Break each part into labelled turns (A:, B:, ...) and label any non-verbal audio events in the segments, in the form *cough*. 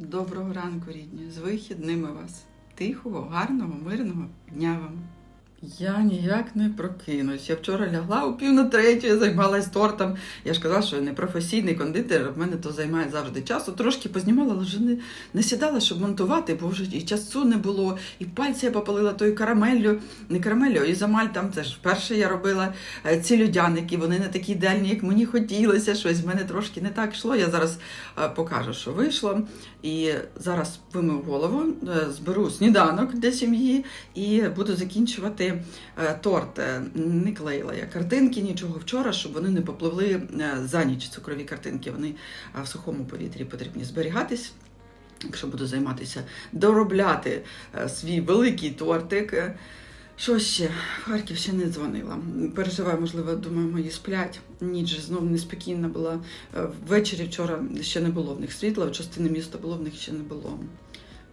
A: Доброго ранку, рідні. З вихідними вас. Тихого, гарного, мирного дня вам. Я ніяк не прокинусь. Я вчора лягла у пів на третю, я займалась тортом. Я ж казала, що я не професійний кондитер, в мене то займає завжди часу. Трошки познімала, але вже не, не сідала, щоб монтувати, бо вже і часу не було, і пальці я попалила тою карамеллю, не карамеллю, а ізомаль там це ж вперше я робила е, ці людяники, вони не такі ідеальні, як мені хотілося. Щось в мене трошки не так йшло. Я зараз е, покажу, що вийшло. І зараз вимив голову, е, зберу сніданок для сім'ї і буду закінчувати е, торт. Е, Не клеїла я картинки, нічого вчора, щоб вони не попливли е, за ніч. Цукрові картинки вони е, в сухому повітрі потрібні зберігатись. Якщо буду займатися, доробляти свій великий тортик. Що ще? Харків ще не дзвонила. Переживаю, можливо, думаю, мої сплять. Ніч знов неспокійна була. Ввечері вчора ще не було в них світла, в частини міста було, в них ще не було.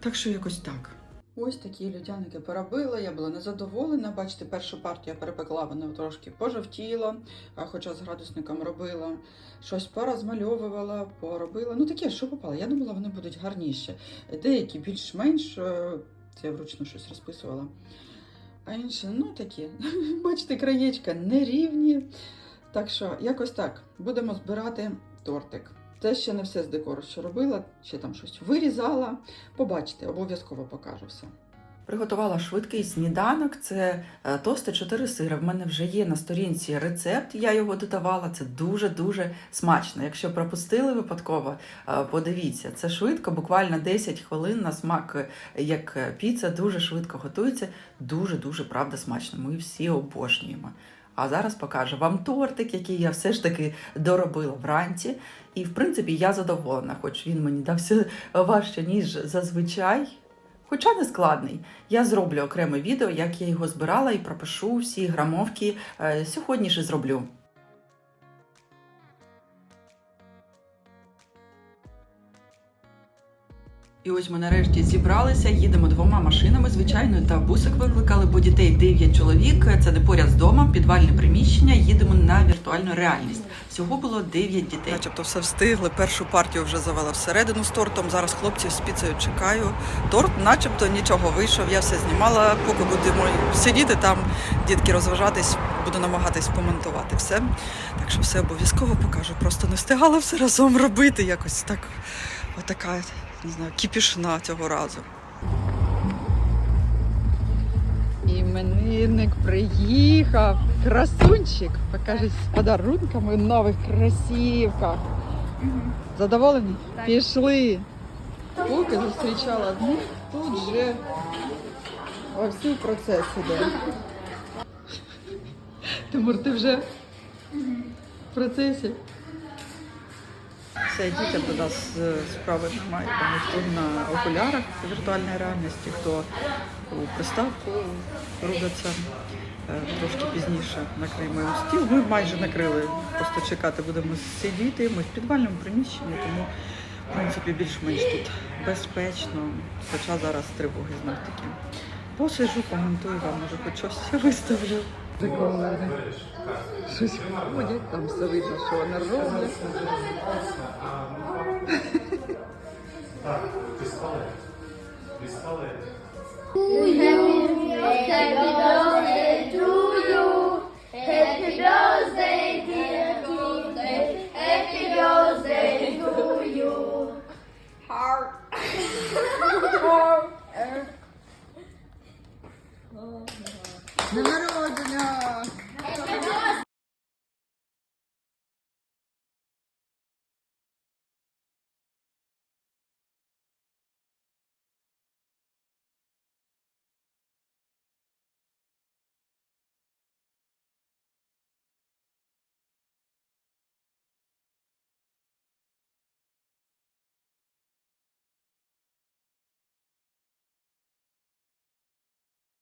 A: Так що якось так. Ось такі людяники поробила, я була незадоволена. Бачите, першу партію я перепекла, вона трошки пожовтіла, хоча з градусником робила. Щось порозмальовувала, поробила. Ну таке, що попало. Я думала, вони будуть гарніші. Деякі більш-менш, е, це я вручну щось розписувала. А інші, ну такі, *laughs* бачите, краєчка нерівні. Так що, якось так, будемо збирати тортик. Це ще не все з декору, що робила, ще там щось вирізала. Побачите, обов'язково покажу все. Приготувала швидкий сніданок. Це е, тости 4 сири. В мене вже є на сторінці рецепт. Я його додавала. Це дуже дуже смачно. Якщо пропустили випадково, е, подивіться. Це швидко, буквально 10 хвилин на смак, е, як піца, дуже швидко готується. Дуже дуже правда смачно. Ми всі обожнюємо. А зараз покажу вам тортик, який я все ж таки доробила вранці. І в принципі я задоволена, хоч він мені дався важче, ніж зазвичай. Хоча не складний. Я зроблю окреме відео, як я його збирала, і пропишу всі грамовки. Е, Сьогодні ж зроблю. І ось ми нарешті зібралися, їдемо двома машинами, звичайно, та бусик викликали, бо дітей 9 чоловік. Це не поряд з домом, підвальне приміщення. Їдемо на віртуальну реальність. Всього було 9 дітей. Начебто все встигли. Першу партію вже завела всередину з тортом. Зараз хлопців з піцею чекаю. Торт, начебто, нічого вийшов. Я все знімала. Поки будемо сидіти там, дітки розважатись, буду намагатись помонтувати все. Так що все обов'язково покажу. Просто не встигала все разом робити. Якось так, отака, не знаю, кіпішна цього разу. Іменинник приїхав. Красунчик. Покажись з подарунками в нових кросівках. Задоволені?
B: Так.
A: Пішли. Поки зустрічала одних, тут вже вовсю процес іде. Тимур, ти вже в процесі? Все, дітям до нас е, справи немає, тому хто на окулярах віртуальної реальності, хто у приставку рубиться. Е, Трошки пізніше накриємо стіл. Ми майже накрили, просто чекати будемо сидіти. Ми в підвальному приміщенні, тому в принципі більш-менш тут безпечно. Хоча зараз тривоги знов таки. Посижу, коментую вам, може хоч щось виставлю. Прикольно. Щось ходять, там все видно, що вони роблять. Так, пістолет. Пістолет.
C: Happy birthday to you. Happy birthday, dear Tuesday. Happy birthday to you. Heart. Heart.